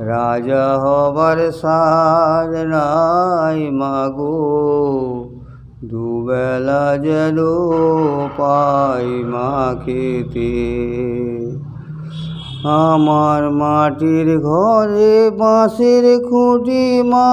রাজা হবার সাজ নাই মাগো, দুবেলা যেন পাই মা খেতে আমার মাটির ঘরে বাঁশের খুঁটি মা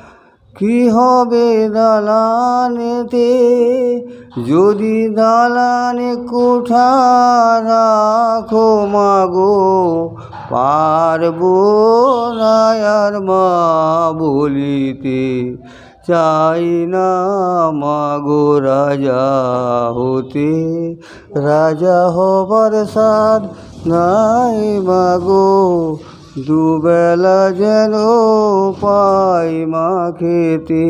কি হবে দালানেতে? যদি দালানে কোঠা রাখো মাগো, পারব না আর মা বলিতে। চাই না মাগো রাজা হতে। রাজা হবার সাদ নাই মাগো দুবেলা যেন পাই মা খেতে।